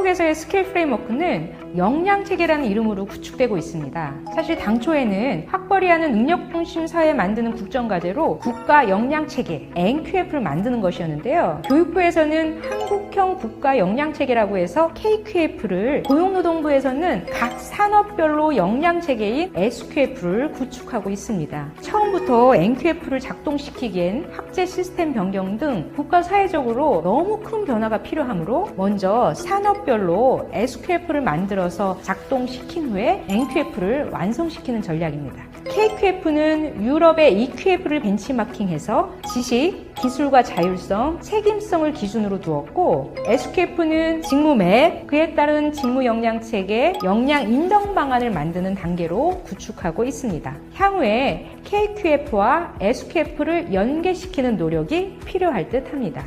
한국에서의 스킬 프레임워크는 역량체계라는 이름으로 구축되고 있습니다. 사실 당초에는 학벌이하는 능력 중심 사회 만드는 국정과제로 국가 역량체계 NQF를 만드는 것이었는데요. 교육부에서는 한국형 국가 역량체계라고 해서 KQF를 고용노동부에서는 각 산업별로 역량체계인 SQF를 구축하고 있습니다. 처음부터 NQF를 작동시키기엔 학제 시스템 변경 등 국가 사회적으로 너무 큰 변화가 필요하므로 먼저 산업별로 SQF를 만들어서 작동시킨 후에 NQF를 완성시키는 전략입니다. KQF는 유럽의 EQF를 벤치마킹해서 지식, 기술과 자율성, 책임성을 기준으로 두었고 SQF는 직무 맵, 그에 따른 직무 역량 체계, 역량 인정 방안을 만드는 단계로 구축하고 있습니다. 향후에 KQF와 SQF를 연계시키는 노력이 필요할 듯 합니다.